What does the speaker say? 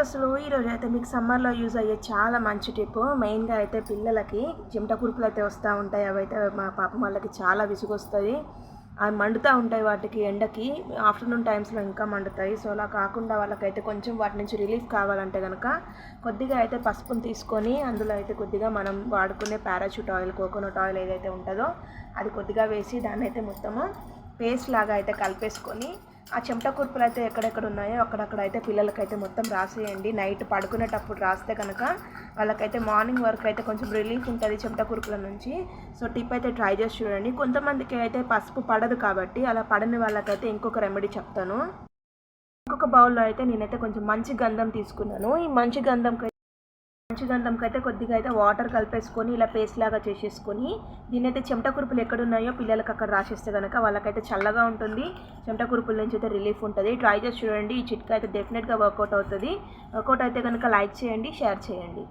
అసలు ఈరోజు అయితే మీకు సమ్మర్లో యూజ్ అయ్యే చాలా మంచి టిప్ మెయిన్గా అయితే పిల్లలకి చెమట కురుపులు అయితే వస్తూ ఉంటాయి. అవైతే మా పాప వాళ్ళకి చాలా విసుగొస్తుంది. అవి మండుతూ ఉంటాయి వాటికి ఎండకి. ఆఫ్టర్నూన్ టైమ్స్లో ఇంకా మండుతాయి. సో అలా కాకుండా వాళ్ళకైతే కొంచెం వాటి నుంచి రిలీఫ్ కావాలంటే కనుక కొద్దిగా అయితే పసుపుని తీసుకొని అందులో అయితే కొద్దిగా మనం వాడుకునే పారాచూట్ ఆయిల్ కోకోనట్ ఆయిల్ ఏదైతే ఉంటుందో అది కొద్దిగా వేసి దాన్ని అయితే మొత్తము పేస్ట్ లాగా అయితే కలిపేసుకొని ఆ చెమట కుర్పులు అయితే ఎక్కడెక్కడ ఉన్నాయో అక్కడక్కడ అయితే పిల్లలకైతే మొత్తం రాసేయండి. నైట్ పడుకునేటప్పుడు రాస్తే కనుక వాళ్ళకైతే మార్నింగ్ వరకు అయితే కొంచెం రిలీఫ్ ఉంటుంది చెమట కూర్పుల నుంచి. సో టిప్ అయితే ట్రై చేసి చూడండి. కొంతమందికి అయితే పసుపు పడదు కాబట్టి అలా పడని వాళ్ళకైతే ఇంకొక రెమెడీ చెప్తాను. ఇంకొక బౌల్లో అయితే నేనైతే కొంచెం మంచి గంధం తీసుకున్నాను. ఈ మంచి గంధంకి మంచి అయితే కొద్దిగా అయితే వాటర్ కలిపేసుకొని ఇలా పేస్ట్ లాగా చేసేసుకొని దీని అయితే చెమట కురుపులు ఎక్కడున్నాయో పిల్లలకి అక్కడ రాసేస్తే కనుక వాళ్ళకైతే చల్లగా ఉంటుంది. చెమట కురుపుల నుంచి అయితే రిలీఫ్ ఉంటుంది. ట్రై చేసి చూడండి. ఈ చిట్కా అయితే డెఫినెట్గా వర్కౌట్ అవుతుంది. వర్కౌట్ అయితే కనుక లైక్ చేయండి షేర్ చేయండి.